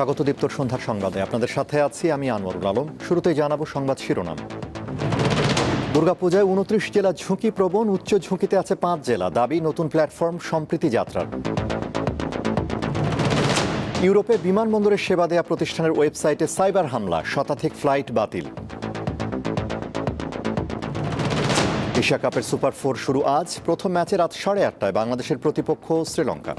স্বাগত দীপ্তর সন্ধ্যার সংবাদে। আপনাদের সাথে আছি আমি আনোয়ারুল আলম। শুরুতেই জানাব সংবাদ শিরোনাম। দুর্গাপূজায় উনত্রিশ জেলা ঝুঁকি প্রবণ, উচ্চ ঝুঁকিতে আছে পাঁচ জেলা। দাবি, নতুন প্ল্যাটফর্ম, সম্প্রীতি যাত্রার। ইউরোপে বিমানবন্দরের সেবা দেয়া প্রতিষ্ঠানের ওয়েবসাইটে সাইবার হামলা, শতাধিক ফ্লাইট বাতিল। এশিয়া কাপের সুপার ফোর শুরু আজ। প্রথম ম্যাচে রাত সাড়ে আটটায় বাংলাদেশের প্রতিপক্ষ শ্রীলঙ্কা।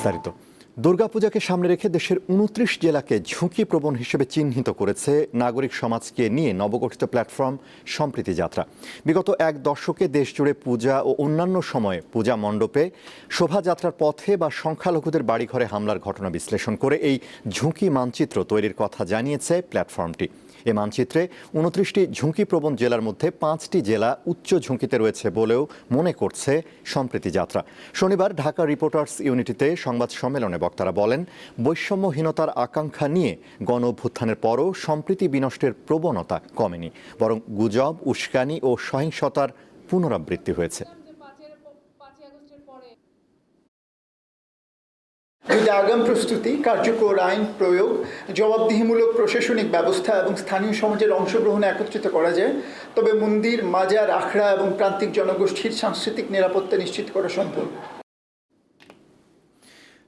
বিস্তারিত। দুর্গাপূজাকে সামনে রেখে দেশের উনত্রিশ জেলাকে ঝুঁকিপ্রবণ হিসেবে চিহ্নিত করেছে নাগরিক সমাজকে নিয়ে নবগঠিত প্ল্যাটফর্ম সম্প্রীতি যাত্রা। বিগত এক দশকে দেশজুড়ে পূজা ও অন্যান্য সময়ে পূজা মণ্ডপে শোভাযাত্রার পথে বা সংখ্যালঘুদের বাড়িঘরে হামলার ঘটনা বিশ্লেষণ করে এই ঝুঁকি মানচিত্র তৈরির কথা জানিয়েছে প্ল্যাটফর্মটি। এ মানচিত্রে উনত্রিশটি ঝুঁকিপ্রবণ জেলার মধ্যে পাঁচটি জেলা উচ্চ ঝুঁকিতে রয়েছে বলেও মনে করছে সম্প্রীতি যাত্রা। শনিবার ঢাকা রিপোর্টার্স ইউনিটিতে সংবাদ সম্মেলনে বক্তারা বলেন, বৈষম্যহীনতার আকাঙ্ক্ষা নিয়ে গণ অভ্যুত্থানের পরও সম্প্রীতি বিনষ্টের প্রবণতা কমেনি, বরং গুজব, উস্কানি ও সহিংসতার পুনরাবৃত্তি হয়েছে। যদি আগাম প্রস্তুতি, কার্যকর আইন প্রয়োগ, জবাবদিহিমূলক প্রশাসনিক ব্যবস্থা এবং স্থানীয় সমাজের অংশগ্রহণে একত্রিত করা যায়। তবে মন্দির, মাজার, আখড়া এবং প্রান্তিক জনগোষ্ঠীর সাংস্কৃতিক নিরাপত্তা নিশ্চিত করা সম্ভব।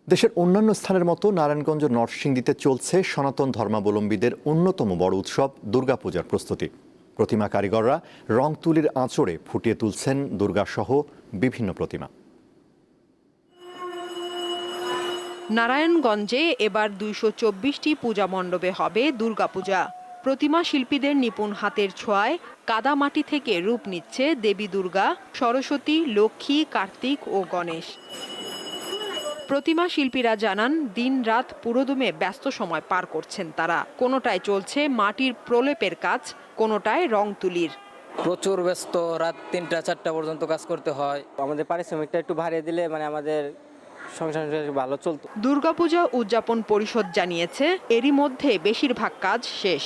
দেশের অন্যান্য স্থানের মতো নারায়ণগঞ্জ নরসিংদীতে চলছে সনাতন ধর্মাবলম্বীদের অন্যতম বড় উৎসব দুর্গাপূজার প্রস্তুতি। প্রতিমা কারিগররা রং তুলির আঁচড়ে ফুটিয়ে তুলছেন দুর্গাসহ বিভিন্ন প্রতিমা। নারায়ণগঞ্জে এবার দুইশো চব্বিশটি পূজা মণ্ডপে হবে দুর্গাপূজা। প্রতিমা শিল্পীদের নিপুণ হাতের ছোঁয়ায় কাদামাটি থেকে রূপ নিচ্ছে দেবী দুর্গা সরস্বতী লক্ষ্মী কার্তিক ও গণেশ। প্রতিমা শিল্পীরা জানান দিন রাত পুরোদমে ব্যস্ত সময় পার করছেন তারা। কোনোটায় চলছে মাটির প্রলেপের কাজ কোনোটায় রং তুলির। প্রচুর ব্যস্ত রাত তিনটা চারটা পর্যন্ত কাজ করতে হয়। আমাদের পারিশ্রমিকটা একটু ভারিয়ে দিলে মানে আমাদের সংসার ভালো চলতো। দুর্গাপূজা উদযাপন পরিষদ জানিয়েছে এরই মধ্যে বেশিরভাগ কাজ শেষ।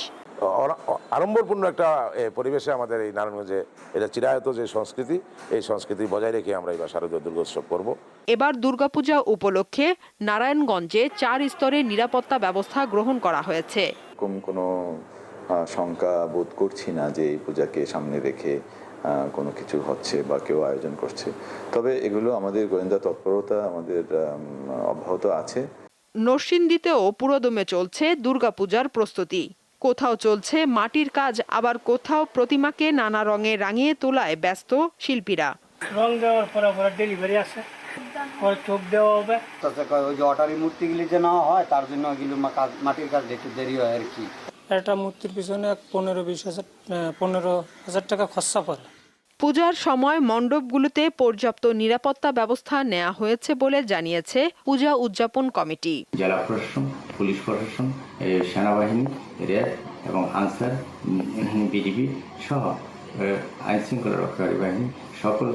আড়ম্বরপূর্ণ একটা পরিবেশে আমাদের এই নারায়ণগঞ্জে এটা চিরায়ত যে সংস্কৃতি এই সংস্কৃতি বজায় রেখে আমরা এবার শারদীয় দুর্গোৎসব করব। এবার দুর্গাপূজা উপলক্ষে নারায়ণগঞ্জে চার স্তরে নিরাপত্তা ব্যবস্থা গ্রহণ করা হয়েছে। কোনো শঙ্কা বোধ করছি না যে এই পূজাকে সামনে রেখে কোনো কিছু হচ্ছে বা কেউ আয়োজন করছে। তবে এগুলো আমাদের গোয়েন্দা তৎপরতা আমাদের অব্যাহত আছে। নরসিংদীতেও পুরোদমে চলছে দুর্গাপূজার প্রস্তুতি। কোথাও চলছে মাটির কাজ আবার কোথাও প্রতিমাকে নানা রঙে রাঙিয়ে তোলায় ব্যস্ত শিল্পীরা। রং দেওয়ার পরে পরে ডেলিভারি আছে চোখ দেওয়া হবে। তাছাড়া ওই যে অটারি মূর্তিগুলি যে নেওয়া হয় তার জন্য ওইগুলো কাজ- মাটির কাজ একটু দেরি হয় আর কি। একটা মূর্তির পিছনে পনেরো বিশ হাজার পনেরো হাজার টাকা খরচা পড়ে। পূজার সময় মণ্ডপগুলোতে পর্যাপ্ত নিরাপত্তা ব্যবস্থা নেওয়া হয়েছে বলে জানিয়েছে পূজা উদযাপন কমিটি। জেলা প্রশাসন পুলিশ প্রশাসন সেনাবাহিনী র্যাব এবং আনসার বিডিবি সহ আইন শৃঙ্খলা রক্ষাকারী বাহিনী সকল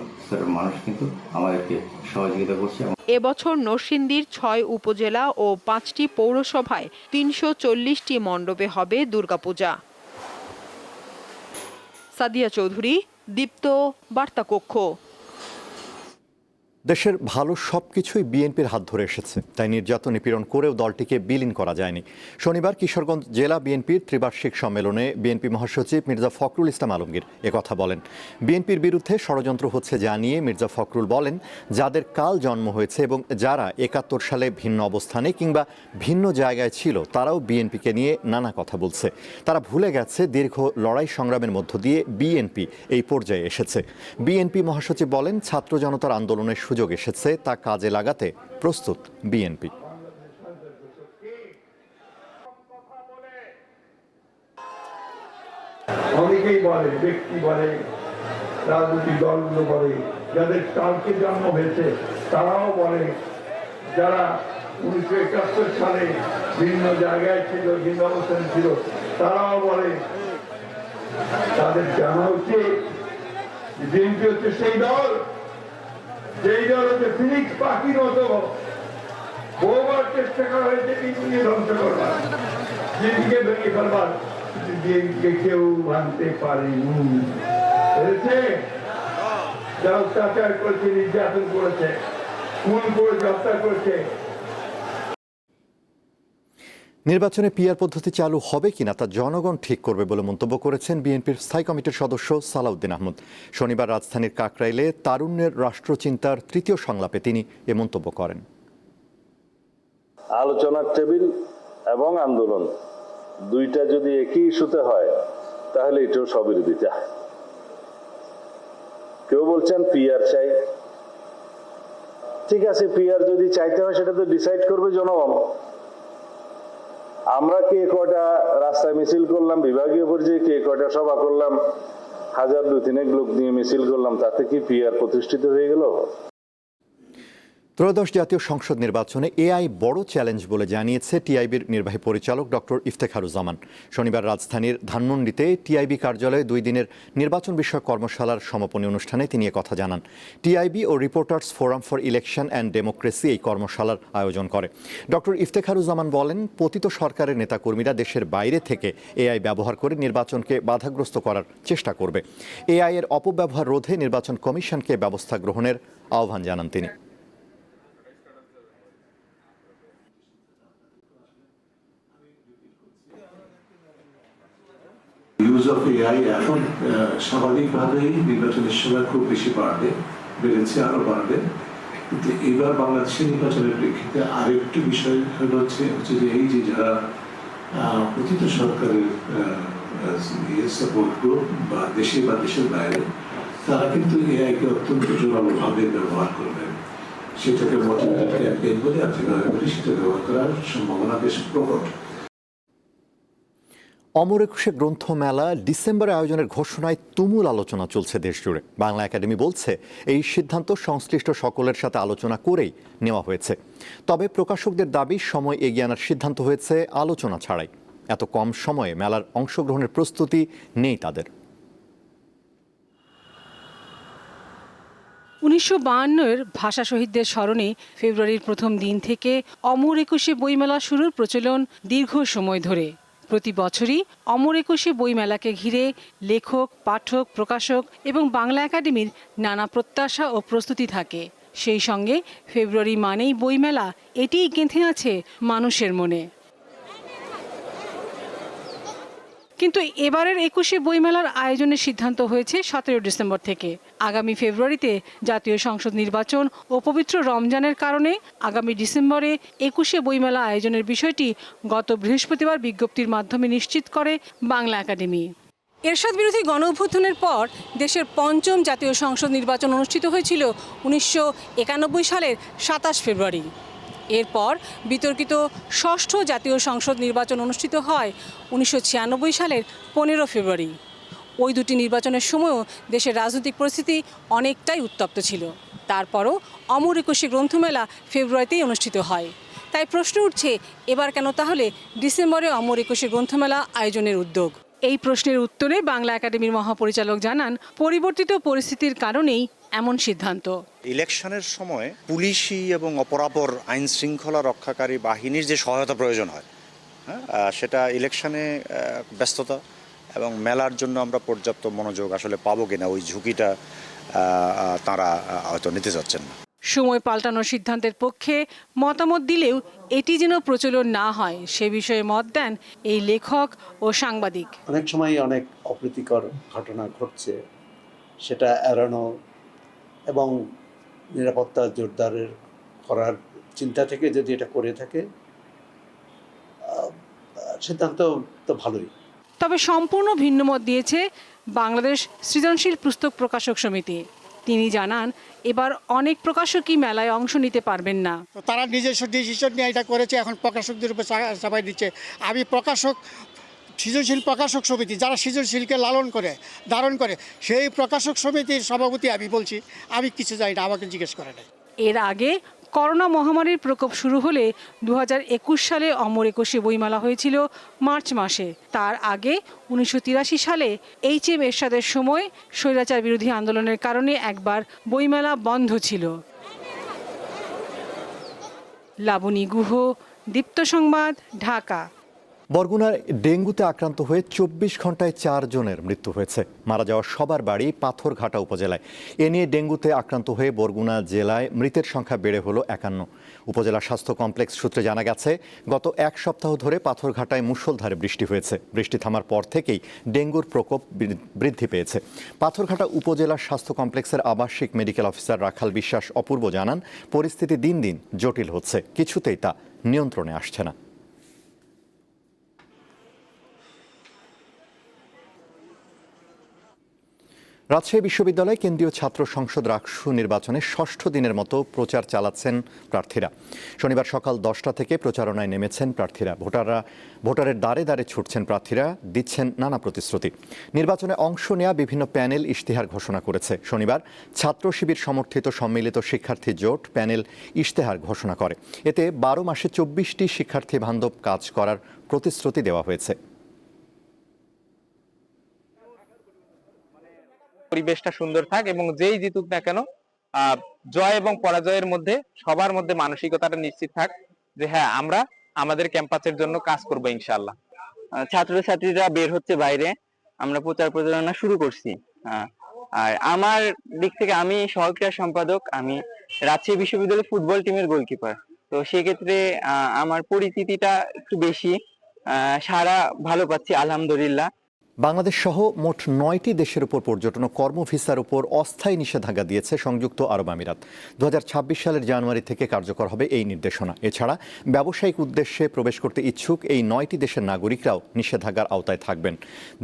মানুষ কিন্তু আমাদেরকে সহযোগিতা করছে এবছর নরসিংদীর ছয় উপজেলা ও পাঁচটি পৌরসভায় তিনশো চল্লিশটি মণ্ডপে হবে দুর্গাপূজা। সাদিয়া চৌধুরী, দীপ্ত বার্তা কক্ষ দেশের ভালো সবকিছুই বিএনপির হাত ধরে এসেছে, তাই নির্যাতন নিপীড়ন করেও দলটিকে বিলীন করা যায়নি। শনিবার কিশোরগঞ্জ জেলা বিএনপির ত্রিবার্ষিক সম্মেলনে বিএনপি মহাসচিব মির্জা ফখরুল ইসলাম আলমগীর কথা বলেন। বিএনপির বিরুদ্ধে ষড়যন্ত্র হচ্ছে জানিয়ে মির্জা ফখরুল বলেন, যাদের কাল জন্ম হয়েছে এবং যারা একাত্তর সালে ভিন্ন অবস্থানে কিংবা ভিন্ন জায়গায় ছিল, তারাও বিএনপিকে নিয়ে নানা কথা বলছে। তারা ভুলে গেছে দীর্ঘ লড়াই সংগ্রামের মধ্য দিয়ে বিএনপি এই পর্যায়ে এসেছে। বিএনপি মহাসচিব বলেন, ছাত্র জনতার আন্দোলনের সুযোগ এসেছে তা কাজে লাগাতে প্রস্তুত বিএনপি। অনেকেই বলে, ব্যক্তি বলে, রাজনৈতিক দলগুলো বলে, যাদের কালকে জন্ম হয়েছে, তারাও বলে, যারা উনিশশো একাত্তর সালে ভিন্ন জায়গায় ছিল, ভিন্ন অবস্থানে ছিল, তারাও বলে, তাদের জানা উচিত বিএনপি হচ্ছে সেই দল। হচ্ছে পাখির মতো। বহুবার চেষ্টা করা হয়েছে ধ্বংস করবার। ফেলবার। কেউ ভাঙতে পারেনি। যারা অত্যাচার করেছে, নির্যাতন করেছে, খুন করেছে, হত্যা করেছে নির্বাচনে পিআর পদ্ধতি চালু হবে কিনা তা জনগণ ঠিক করবে বলে মন্তব্য করেছেন বিএনপির স্থায়ী কমিটির সদস্য সালাউদ্দিন আহমদ। শনিবার রাজধানীর কাকরাইলে তারুণ্যের রাষ্ট্রচিন্তার তৃতীয় সংলাপে তিনি এ মন্তব্য করেন। আলোচনার টেবিল এবং আন্দোলন দুইটা যদি একই ইস্যুতে হয়, তাহলে এটাও স্ববিরোধিতা কেউ বলছেন পিআর চাই। ঠিক আছে, পিআর যদি চাইতে হয়, সেটা তো ডিসাইড করবে জনগণ। আমরা কে কটা রাস্তায় মিছিল করলাম, বিভাগীয় পর্যায়ে কে কটা সভা করলাম, হাজার দু তিনেক লোক নিয়ে মিছিল করলাম, তাতে কি পিয়ার প্রতিষ্ঠিত হয়ে গেল? ত্রয়োদশ জাতীয় সংসদ নির্বাচনে এআই বড় চ্যালেঞ্জ বলে জানিয়েছে টিআইবির নির্বাহী পরিচালক ডক্টর ইফতেখারুজ্জামান। শনিবার রাজধানীর ধানমন্ডিতে টিআইবি কার্যালয়ে দুই দিনের নির্বাচন বিষয়ক কর্মশালার সমাপনী অনুষ্ঠানে তিনি কথা জানান। TIB O reporters forum for election and democracy এই কর্মশালার আয়োজন করে। ডক্টর ইফতেখারুজ্জামান বলেন, পতিত সরকারের নেতাকর্মীরা দেশের বাইরে থেকে এআই ব্যবহার করে নির্বাচনকে বাধাগ্রস্ত করার চেষ্টা করবে। এআই এর অপব্যবহার রোধে নির্বাচন কমিশনকে ব্যবস্থা গ্রহণের আহ্বান জানান তিনি। ইউজ অফ এআই এখন স্বাভাবিকভাবেই নির্বাচনের সময় খুব বেশি বাড়বে, বেড়েছে, আরও বাড়বে। কিন্তু এবার বাংলাদেশের নির্বাচনের প্রেক্ষিতে আরেকটি বিষয় হলো হচ্ছে হচ্ছে যে এই যে যারা পতিত সরকারের সাপোর্ট গ্রুপ বা দেশে বা দেশের বাইরে, তারা কিন্তু এআইকে অত্যন্ত জোরালোভাবে ব্যবহার করবেন সেটাকে মোটিভেটেড ক্যাম্পেইন বলে আপনি বলি, সেটা ব্যবহার করার সম্ভাবনা বেশ প্রকট। অমর একুশে গ্রন্থমেলা ডিসেম্বরে আয়োজনের ঘোষণায় তুমুল আলোচনা চলছে দেশজুড়ে। বাংলা একাডেমি বলছে, এই সিদ্ধান্ত সংশ্লিষ্ট সকলের সাথে আলোচনা করেই নেওয়া হয়েছে। তবে প্রকাশকদের দাবি, সময় এগিয়ে আনার সিদ্ধান্ত হয়েছে আলোচনা ছাড়াই। এত কম সময়ে মেলার অংশগ্রহণের প্রস্তুতি নেই তাদের। উনিশশো বাহান্নের ভাষা শহীদদের স্মরণে ফেব্রুয়ারির প্রথম দিন থেকে অমর একুশে বইমেলা শুরুর প্রচলন দীর্ঘ সময় ধরে। প্রতি বছরই অমর একুশে বইমেলাকে ঘিরে লেখক, পাঠক, প্রকাশক এবং বাংলা একাডেমির নানা প্রত্যাশা ও প্রস্তুতি থাকে। সেই সঙ্গে ফেব্রুয়ারি মানেই বইমেলা, এটিই গেঁথে আছে মানুষের মনে। কিন্তু এবারের একুশে বইমেলার আয়োজনের সিদ্ধান্ত হয়েছে সতেরো ডিসেম্বর থেকে। আগামী ফেব্রুয়ারিতে জাতীয় সংসদ নির্বাচন ও পবিত্র রমজানের কারণে আগামী ডিসেম্বরে একুশে বইমেলা আয়োজনের বিষয়টি গত বৃহস্পতিবার বিজ্ঞপ্তির মাধ্যমে নিশ্চিত করে বাংলা একাডেমি। এরশাদ বিরোধী গণ অভ্যুত্থানের পর দেশের পঞ্চম জাতীয় সংসদ নির্বাচন অনুষ্ঠিত হয়েছিল উনিশশো একানব্বই সালের সাতাশ ফেব্রুয়ারি। এরপর বিতর্কিত ষষ্ঠ জাতীয় সংসদ নির্বাচন অনুষ্ঠিত হয় উনিশশো ছিয়ানব্বই সালের পনেরো ফেব্রুয়ারি। ওই দুটি নির্বাচনের সময়ও দেশের রাজনৈতিক পরিস্থিতি অনেকটাই উত্তপ্ত ছিল। তারপরও অমর একুশে গ্রন্থমেলা ফেব্রুয়ারিতেই অনুষ্ঠিত হয়। তাই প্রশ্ন উঠছে, এবার কেন তাহলে ডিসেম্বরে অমর একুশে গ্রন্থমেলা আয়োজনের উদ্যোগ? এই প্রশ্নের উত্তরে বাংলা একাডেমির মহাপরিচালক জানান, পরিবর্তিত পরিস্থিতির কারণেই এমন সিদ্ধান্ত। ইলেকশনের সময় পুলিশি এবং অপরাপর আইন শৃঙ্খলা রক্ষাকারী বাহিনীর যে সহায়তা প্রয়োজন হয় হ্যাঁ সেটা ইলেকশনে ব্যস্ততা এবং মেলার জন্য আমরা পর্যাপ্ত মনোযোগ আসলে পাবো কিনা ওই ঝুঁকিটা তারা হয়তো নিতে চাচ্ছেন না। সময় পাল্টানোর সিদ্ধান্তের পক্ষে মতামত দিলেও এটি যেন প্রচলন না হয় সে বিষয়ে মত দেন এই লেখক ও সাংবাদিক। অনেক সময় অনেক অপ্রীতিকর ঘটনা ঘটছে সেটা এড়ানো এবং নিরাপত্তা জোরদারের করার চিন্তা থেকে যদি এটা করে থাকে সিদ্ধান্ত তো ভালোই। তবে সম্পূর্ণ ভিন্ন মত দিয়েছে বাংলাদেশ সৃজনশীল পুস্তক প্রকাশক সমিতি। তিনি জানান এবার অনেক প্রকাশকই মেলায় অংশ নিতে পারবেন না। তারা নিজস্ব ডিসিশন নিয়ে এটা করেছে এখন প্রকাশকদের উপর চাপাই দিচ্ছে। আমি প্রকাশক সৃজনশীল প্রকাশক সমিতি, যারা সৃজনশীলকে লালন করে, ধারণ করে, সেই প্রকাশক সমিতির সভাপতি আমি বলছি, আমি কিছু জানি না, আমাকে জিজ্ঞেস করে নাই। এর আগে করোনা মহামারীর প্রকোপ শুরু হলে দু হাজার একুশ সালে অমর একুশে বইমেলা হয়েছিল মার্চ মাসে। তার আগে উনিশশো তিরাশি সালে এইচ এম এরশাদের সময় স্বৈরাচার বিরোধী আন্দোলনের কারণে একবার বইমেলা বন্ধ ছিল। লাবণী গুহ, দীপ্ত সংবাদ, ঢাকা। বরগুনার ডেঙ্গুতে আক্রান্ত হয়ে চব্বিশ ঘন্টায় চারজনের মৃত্যু হয়েছে। মারা যাওয়া সবার বাড়ি পাথরঘাটা উপজেলায়। এ নিয়ে ডেঙ্গুতে আক্রান্ত হয়ে বরগুনা জেলায় মৃতের সংখ্যা বেড়ে হলো একান্ন। উপজেলা স্বাস্থ্য কমপ্লেক্স সূত্রে জানা গেছে, গত এক সপ্তাহ ধরে পাথরঘাটায় মুষলধারে বৃষ্টি হয়েছে। বৃষ্টি থামার পর থেকেই ডেঙ্গুর প্রকোপ বৃদ্ধি পেয়েছে। পাথরঘাটা উপজেলা স্বাস্থ্য কমপ্লেক্সের আবাসিক মেডিকেল অফিসার রাখাল বিশ্বাস অপূর্ব জানান, পরিস্থিতি দিন দিন জটিল হচ্ছে। কিছুতেই তা নিয়ন্ত্রণে আসছে না। রাজশাহী বিশ্ববিদ্যালয় কেন্দ্রীয় ছাত্র সংসদ রাকসু নির্বাচনে ষষ্ঠ দিনের মতো প্রচার চালাচ্ছেন প্রার্থীরা। শনিবার সকাল দশটা থেকে প্রচারণায় নেমেছেন প্রার্থীরা। ভোটাররা ভোটারের দ্বারে দ্বারে ছুটছেন প্রার্থীরা, দিচ্ছেন নানা প্রতিশ্রুতি। নির্বাচনে অংশ নেওয়া বিভিন্ন প্যানেল ইশতেহার ঘোষণা করেছে। শনিবার ছাত্র শিবির সমর্থিত সম্মিলিত শিক্ষার্থী জোট প্যানেল ইশতেহার ঘোষণা করে। এতে বারো মাসে চব্বিশটি শিক্ষার্থী বান্ধব কাজ করার প্রতিশ্রুতি দেওয়া হয়েছে। পরিবেশটা সুন্দর থাক এবং যেই জিতুক না কেন জয় এবং পরাজয়ের মধ্যে, সবার মধ্যে মানসিকতাটা নিশ্চিত থাক যে হ্যাঁ আমরা আমাদের ক্যাম্পাসের জন্য কাজ করব ইনশাল্লাহ ছাত্রছাত্রীরা বের হচ্ছে বাইরে, আমরা প্রচার প্রচারণা শুরু করছি। আর আমার দিক থেকে আমি সহক্রিয়া সম্পাদক, আমি রাজশাহী বিশ্ববিদ্যালয় ফুটবল টিমের গোলকিপার। তো সেক্ষেত্রে আমার পরিচিতিটা একটু বেশি সারা ভালো পাচ্ছি, আলহামদুলিল্লাহ। বাংলাদেশ সহ মোট নয়টি দেশের উপর পর্যটন কর্ম ভিসার উপর অস্থায়ী নিষেধাজ্ঞা দিয়েছে সংযুক্ত আরব আমিরাত। দু হাজার ছাব্বিশ সালের জানুয়ারি থেকে কার্যকর হবে এই নির্দেশনা। এছাড়া ব্যবসায়িক উদ্দেশ্যে প্রবেশ করতে ইচ্ছুক এই নয়টি দেশের নাগরিকরাও নিষেধাজ্ঞার আওতায় থাকবেন।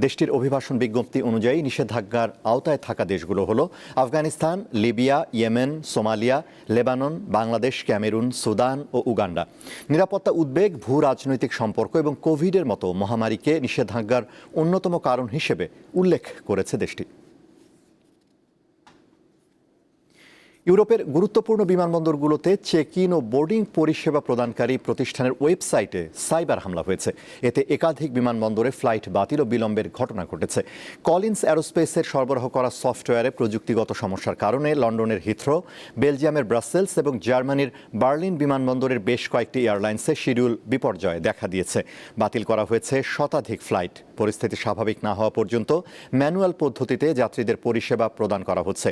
দেশটির অভিবাসন বিজ্ঞপ্তি অনুযায়ী নিষেধাজ্ঞার আওতায় থাকা দেশগুলো হলো Afghanistan, Libya, Yemen, Somalia, Lebanon, Bangladesh, Cameroon, Sudan ও উগান্ডা। নিরাপত্তা উদ্বেগ ভূ রাজনৈতিক সম্পর্ক এবং কোভিডের মতো মহামারীকে নিষেধাজ্ঞার অন্যতম কারণ হিসেবে উল্লেখ করেছে দেশটি। ইউরোপের গুরুত্বপূর্ণ বিমানবন্দরগুলোতে চেক ইন ও বোর্ডিং পরিষেবা প্রদানকারী প্রতিষ্ঠানের ওয়েবসাইটে সাইবার হামলা হয়েছে। এতে একাধিক বিমানবন্দরে ফ্লাইট বাতিল ও বিলম্বের ঘটনা ঘটেছে। কলিন্স অ্যারোস্পেসের সরবরাহ করা সফটওয়্যারে প্রযুক্তিগত সমস্যার কারণে লন্ডনের হিথ্রো, বেলজিয়ামের ব্রাসেলস এবং জার্মানির বার্লিন বিমানবন্দরের বেশ কয়েকটি এয়ারলাইন্সে শিডিউল বিপর্যয় দেখা দিয়েছে। বাতিল করা হয়েছে শতাধিক ফ্লাইট। পরিস্থিতি স্বাভাবিক না হওয়া পর্যন্ত ম্যানুয়াল পদ্ধতিতে যাত্রীদের পরিষেবা প্রদান করা হচ্ছে।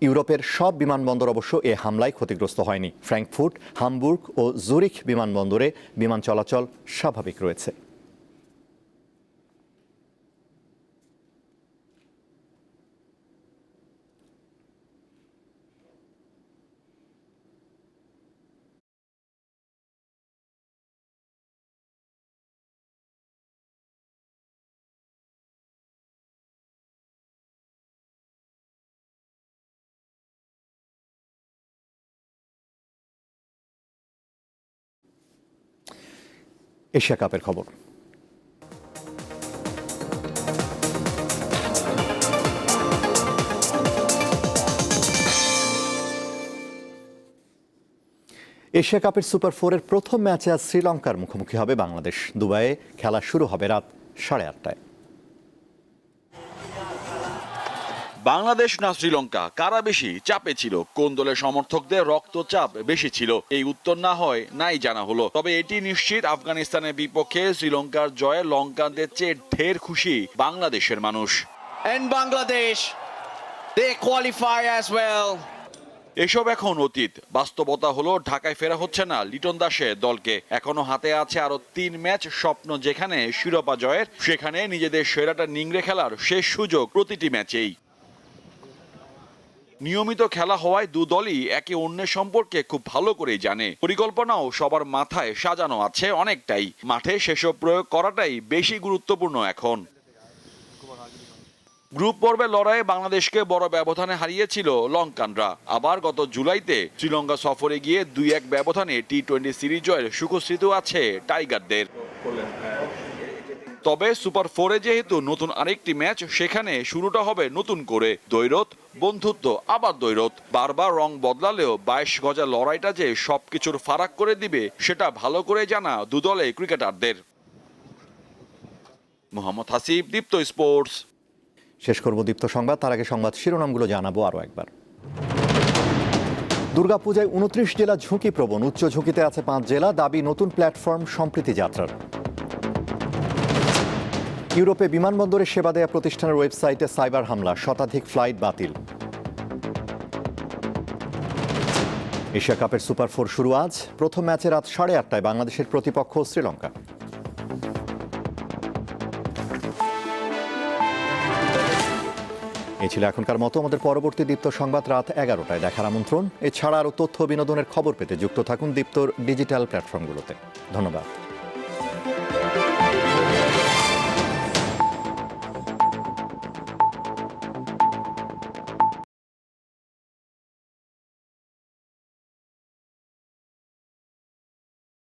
ইউরোপের সব বিমানবন্দর অবশ্য এ হামলায় ক্ষতিগ্রস্ত হয়নি। ফ্র্যাঙ্কফুর্ট, হামবুর্গ ও জুরিখ বিমানবন্দরে বিমান চলাচল স্বাভাবিক রয়েছে। এশিয়া কাপের খবর। এশিয়া কাপের সুপার ফোরের প্রথম ম্যাচে আজ শ্রীলঙ্কার মুখোমুখি হবে বাংলাদেশ। দুবাইয়ে খেলা শুরু হবে রাত সাড়ে আটটায়। বাংলাদেশ না শ্রীলঙ্কা? কারা বেশি চাপে ছিল? কোন দলের সমর্থকদের রক্তচাপ বেশি ছিল? এই উত্তর না হয় নাই জানা হলো। তবে এটি নিশ্চিত আফগানিস্তানের বিপক্ষে শ্রীলঙ্কার জয়ে লঙ্কানদের চেয়ে ঢের খুশি বাংলাদেশের মানুষ। And Bangladesh, they qualify as well. এসব এখন অতীত। বাস্তবতা হলো ঢাকায় ফেরা হচ্ছে না লিটন দাসের দলকে। এখনও হাতে আছে আরও তিন ম্যাচ স্বপ্ন যেখানে শিরোপা জয়ের সেখানে নিজেদের সেরাটা নিংড়ে খেলার শেষ সুযোগ প্রতিটি ম্যাচেই। নিয়মিত খেলা হওয়ায় দু দলই একে অন্যের সম্পর্কে খুব ভালো করেই জানে। পরিকল্পনাও সবার মাথায় সাজানো আছে অনেকটাই। মাঠে সেসব প্রয়োগ করাটাই বেশি গুরুত্বপূর্ণ এখন। গ্রুপ পর্বে লড়াইয়ে বাংলাদেশকে বড় ব্যবধানে হারিয়েছিল লঙ্কানরা। আবার গত জুলাইতে শ্রীলঙ্কা সফরে গিয়ে দুই এক ব্যবধানে টি টোয়েন্টি সিরিজ জয়ের সুখস্মৃতিও আছে টাইগারদের। তবে সুপার ফোরে যেহেতু নতুন আরেকটি ম্যাচ, সেখানে শুরুটা হবে নতুন করে। দৈরত বন্ধুত্ব, আবার দৈরত বারবার রং বদলালেও বাইশ গজা লড়াইটা যে সবকিছুর ফারাক করে দিবে, সেটা ভালো করে জানা দুদলে ক্রিকেটারদের। মোহাম্মদ হাসিব, দীপ্ত স্পোর্টস। শেষ করব দীপ্ত সংবাদ, তার আগে সংবাদ শিরোনামগুলো জানাব আরও একবার। দুর্গাপূজায় উনত্রিশ জেলা ঝুঁকিপ্রবণ, উচ্চ ঝুঁকিতে আছে পাঁচ জেলা, দাবি নতুন প্ল্যাটফর্ম সম্প্রীতি যাত্রার। ইউরোপে বিমানবন্দরে সেবা দেয়া প্রতিষ্ঠানের ওয়েবসাইটে সাইবার হামলা, শতাধিক ফ্লাইট বাতিল। এশিয়া কাপের সুপার ফোর শুরু আজ। প্রথম ম্যাচে রাত সাড়ে আটটায় বাংলাদেশের প্রতিপক্ষ শ্রীলঙ্কা। এ ছিল এখনকার মতো। আমাদের পরবর্তী দীপ্ত সংবাদ রাত এগারোটায়। দেখার আমন্ত্রণ। এছাড়া আরও তথ্য বিনোদনের খবর পেতে যুক্ত থাকুন দীপ্তর ডিজিটাল প্ল্যাটফর্মগুলোতে। ধন্যবাদ।